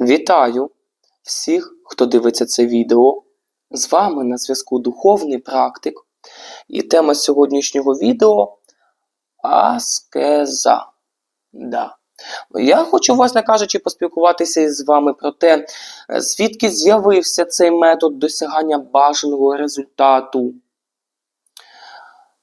Вітаю всіх, хто дивиться це відео. З вами на зв'язку Духовний практик. І тема сьогоднішнього відео аскеза. Да. Я хочу, власне кажучи, поспілкуватися із вами про те, звідки з'явився цей метод досягання бажаного результату.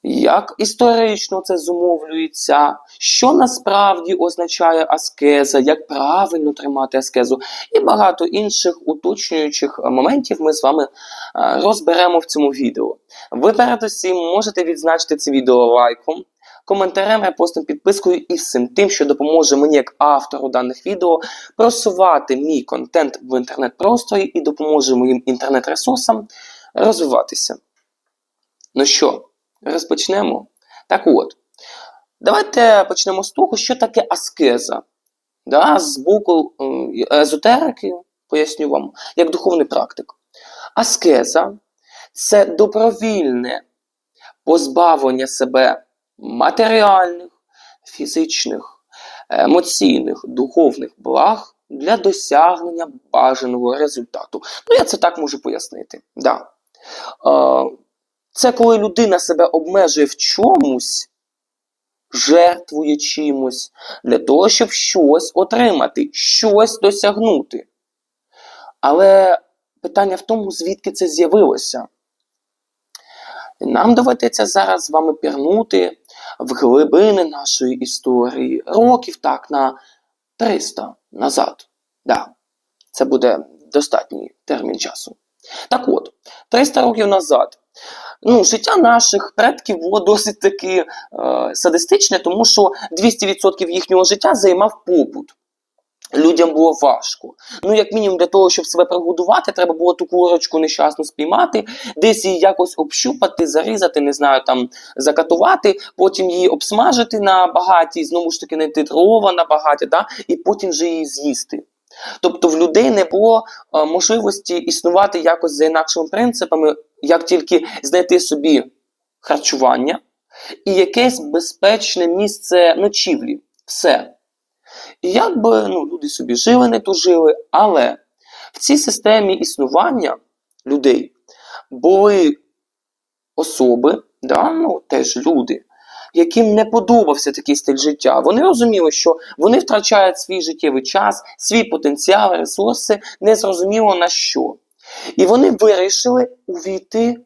Як історично це зумовлюється, що насправді означає аскеза, як правильно тримати аскезу, і багато інших уточнюючих моментів ми з вами е, розберемо в цьому відео. Ви передусім можете відзначити це відео лайком, коментарем, репостом, підпискою і всім тим, що допоможе мені як автору даних відео просувати мій контент в інтернет-просторі і допоможе моїм інтернет-ресурсам розвиватися. Ну що? Розпочнемо. Так от, давайте почнемо з того, що таке аскеза. Да, з боку е, езотерики, поясню вам, як духовний практик. Аскеза це добровільне позбавлення себе матеріальних, фізичних, емоційних, духовних благ для досягнення бажаного результату. Ну, я це так можу пояснити. Да. Це коли людина себе обмежує в чомусь, жертвує чимось, для того, щоб щось отримати, щось досягнути. Але питання в тому, звідки це з'явилося. Нам доведеться зараз з вами пірнути в глибини нашої історії, років так на 300 назад. Да, Це буде достатній термін часу. Так от, 300 років назад ну, життя наших предків було досить таки е, садистичне, тому що 200% їхнього життя займав побут. Людям було важко. Ну, як мінімум, для того, щоб себе прогодувати, треба було ту курочку нещасну спіймати, десь її якось общупати, зарізати, не знаю, там закатувати, потім її обсмажити на багаті, знову ж таки, знайти дрова на багаті, да? і потім вже її з'їсти. Тобто в людей не було е, можливості існувати якось за інакшими принципами, як тільки знайти собі харчування і якесь безпечне місце ночівлі. Все. І як би ну, люди собі жили, не тужили, але в цій системі існування людей були особи, да, ну, теж люди, яким не подобався такий стиль життя. Вони розуміли, що вони втрачають свій життєвий час, свій потенціал, ресурси, незрозуміло на що. І вони вирішили увійти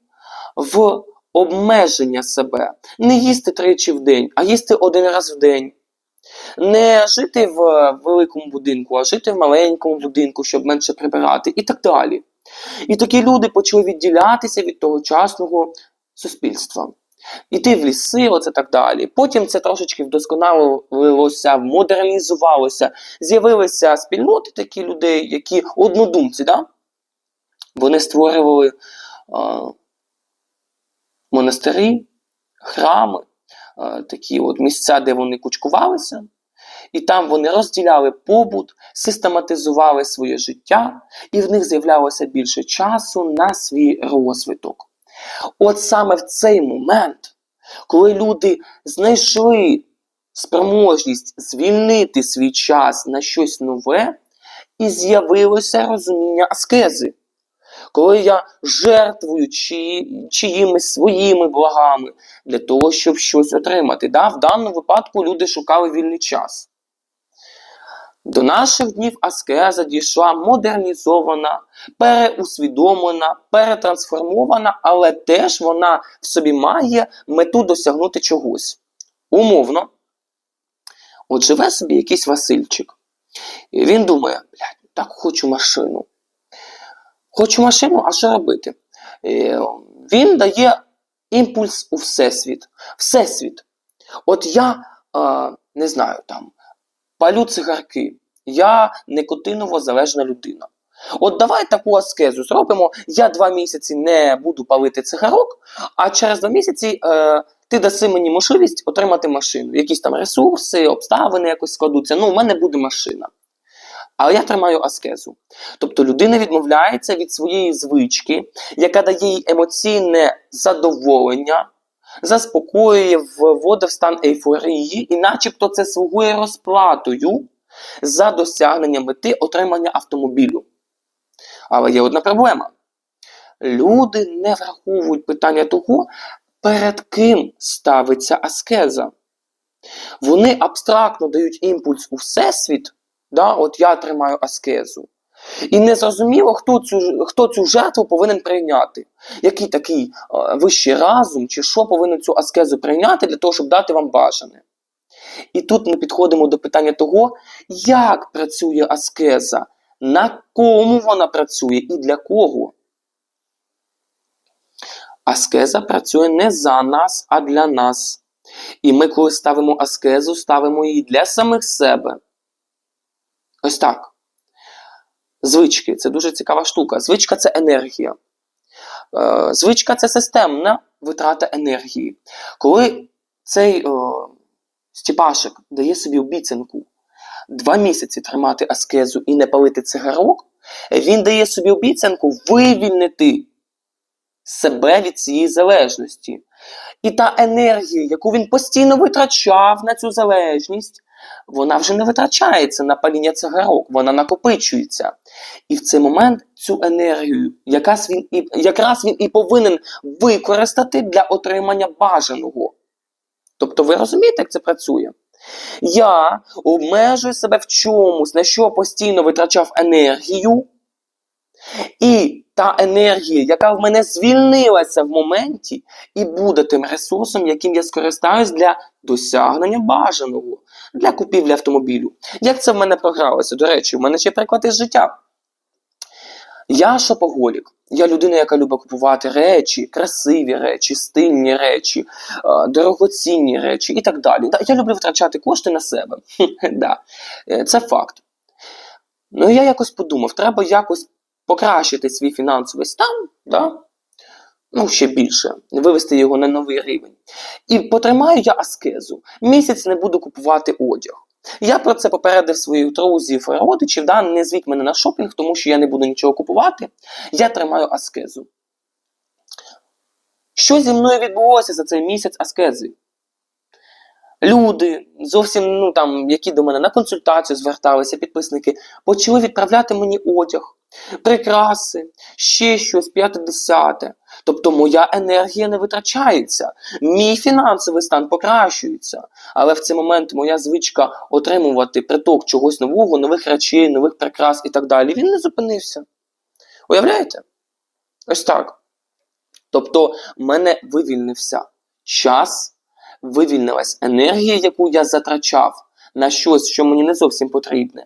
в обмеження себе, не їсти тричі в день, а їсти один раз в день. Не жити в великому будинку, а жити в маленькому будинку, щоб менше прибирати, і так далі. І такі люди почали відділятися від тогочасного суспільства. Іти в ліси, оце так далі. Потім це трошечки вдосконалилося, модернізувалося. З'явилися спільноти такі людей, які однодумці, да? Вони створювали а, монастирі, храми, а, такі от місця, де вони кучкувалися. І там вони розділяли побут, систематизували своє життя, і в них з'являлося більше часу на свій розвиток. От саме в цей момент, коли люди знайшли спроможність звільнити свій час на щось нове, і з'явилося розуміння аскези. Коли я жертвую чи, чиїмись своїми благами для того, щоб щось отримати. Да? В даному випадку люди шукали вільний час. До наших днів аскеза дійшла модернізована, переусвідомлена, перетрансформована, але теж вона в собі має мету досягнути чогось. Умовно. От живе собі якийсь Васильчик. І він думає, блядь, так хочу машину. Хочу машину, а що робити? Він дає імпульс у Всесвіт. Всесвіт. От я е, не знаю там палю цигарки. Я никотиново залежна людина. От давай таку аскезу зробимо. Я два місяці не буду палити цигарок, а через два місяці е, ти даси мені можливість отримати машину. Якісь там ресурси, обставини якось складуться. Ну, у мене буде машина. Але я тримаю аскезу. Тобто людина відмовляється від своєї звички, яка дає їй емоційне задоволення, заспокоює, вводить в стан ейфорії, і начебто це слугує розплатою за досягнення мети отримання автомобілю. Але є одна проблема. Люди не враховують питання того, перед ким ставиться аскеза. Вони абстрактно дають імпульс у всесвіт, да, от я тримаю аскезу. І не зрозуміло, хто цю, хто цю жертву повинен прийняти. Який такий е, вищий разум, чи що повинен цю аскезу прийняти для того, щоб дати вам бажане. І тут ми підходимо до питання того, як працює аскеза, на кому вона працює і для кого. Аскеза працює не за нас, а для нас. І ми, коли ставимо аскезу, ставимо її для самих себе. Ось так. Звички це дуже цікава штука. Звичка це енергія. Е, Звичка це системна витрата енергії. Коли цей е, Степашик дає собі обіцянку два місяці тримати аскезу і не палити цигарок, він дає собі обіцянку вивільнити себе від цієї залежності. І та енергія, яку він постійно витрачав на цю залежність, вона вже не витрачається на паління цигарок, вона накопичується. І в цей момент цю енергію, якраз він і, якраз він і повинен використати для отримання бажаного. Тобто, ви розумієте, як це працює? Я обмежую себе в чомусь, на що постійно витрачав енергію, і та енергія, яка в мене звільнилася в моменті, і буде тим ресурсом, яким я скористаюсь для досягнення бажаного, для купівлі автомобілю. Як це в мене програлося? До речі, в мене ще приклад із життя. Я шопоголік. Я людина, яка любить купувати речі, красиві речі, стильні речі, е, дорогоцінні речі і так далі. Я люблю витрачати кошти на себе. да. Е, Це факт. Ну, я якось подумав, треба якось покращити свій фінансовий стан, да? Ну, ще більше, вивести його на новий рівень. І потримаю я аскезу. Місяць не буду купувати одяг. Я про це попередив своїх друзів родичів, да, не звіть мене на шопінг, тому що я не буду нічого купувати. Я тримаю аскезу. Що зі мною відбулося за цей місяць аскези? Люди, зовсім, ну там, які до мене на консультацію зверталися, підписники, почали відправляти мені одяг, прикраси, ще щось, п'яте десяте. Тобто моя енергія не витрачається, мій фінансовий стан покращується. Але в цей момент моя звичка отримувати приток чогось нового, нових речей, нових прикрас і так далі, він не зупинився. Уявляєте? Ось так. Тобто, в мене вивільнився час, вивільнилась енергія, яку я затрачав на щось, що мені не зовсім потрібне.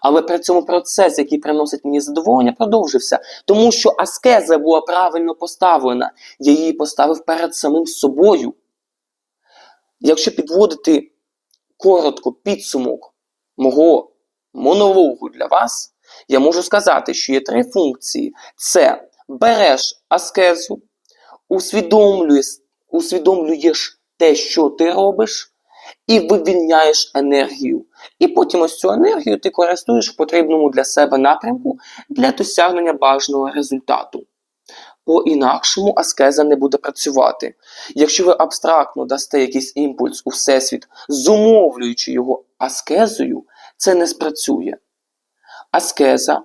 Але при цьому процес, який приносить мені задоволення, продовжився. Тому що аскеза була правильно поставлена. Я її поставив перед самим собою. Якщо підводити коротко підсумок мого монологу для вас, я можу сказати, що є три функції: це береш аскезу, усвідомлюєш, усвідомлюєш те, що ти робиш, і вивільняєш енергію. І потім ось цю енергію ти користуєш в потрібному для себе напрямку для досягнення бажаного результату. По-інакшому аскеза не буде працювати. Якщо ви абстрактно дасте якийсь імпульс у всесвіт, зумовлюючи його аскезою, це не спрацює. Аскеза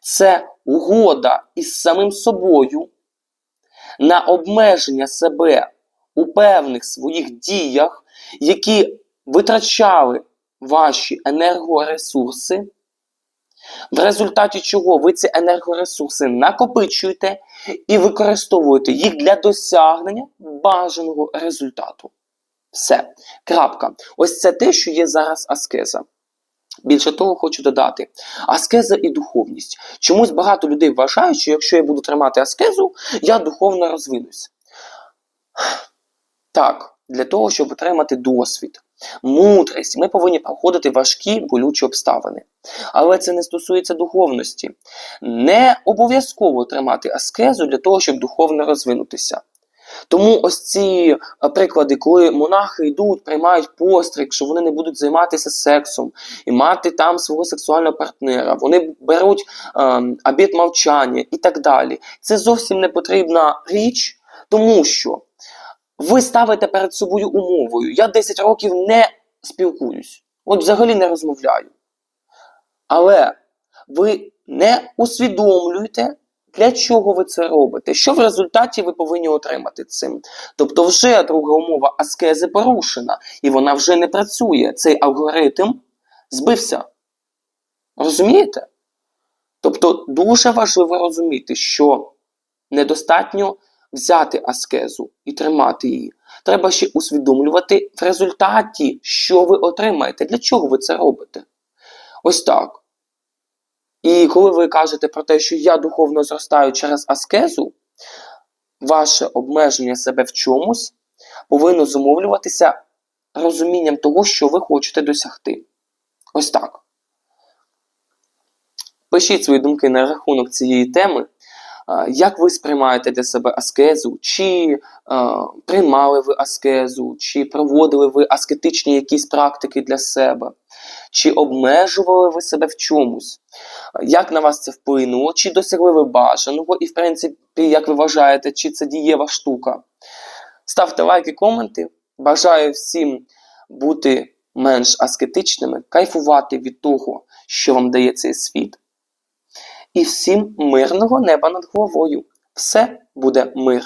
це угода із самим собою на обмеження себе у певних своїх діях, які витрачали ваші енергоресурси, в результаті чого ви ці енергоресурси накопичуєте і використовуєте їх для досягнення бажаного результату. Все. Крапка. Ось це те, що є зараз аскеза. Більше того, хочу додати: аскеза і духовність. Чомусь багато людей вважають, що якщо я буду тримати аскезу, я духовно розвинусь. Так, для того, щоб отримати досвід, мудрість, ми повинні проходити важкі болючі обставини. Але це не стосується духовності. Не обов'язково тримати аскезу для того, щоб духовно розвинутися. Тому ось ці е, приклади, коли монахи йдуть, приймають постриг, що вони не будуть займатися сексом і мати там свого сексуального партнера, вони беруть ем, обід мовчання і так далі. Це зовсім не потрібна річ, тому що ви ставите перед собою умовою. Я 10 років не спілкуюсь, от взагалі не розмовляю. Але ви не усвідомлюєте, для чого ви це робите, що в результаті ви повинні отримати цим. Тобто, вже друга умова аскези порушена, і вона вже не працює. Цей алгоритм збився. Розумієте? Тобто, дуже важливо розуміти, що недостатньо взяти аскезу і тримати її. Треба ще усвідомлювати в результаті, що ви отримаєте, для чого ви це робите. Ось так. І коли ви кажете про те, що я духовно зростаю через аскезу, ваше обмеження себе в чомусь повинно зумовлюватися розумінням того, що ви хочете досягти. Ось так. Пишіть свої думки на рахунок цієї теми. Як ви сприймаєте для себе аскезу? Чи приймали ви аскезу, чи проводили ви аскетичні якісь практики для себе? Чи обмежували ви себе в чомусь? Як на вас це вплинуло? Чи досягли ви бажаного? І, в принципі, як ви вважаєте, чи це дієва штука? Ставте лайки, коменти. Бажаю всім бути менш аскетичними, кайфувати від того, що вам дає цей світ. І всім мирного неба над головою. Все буде мир.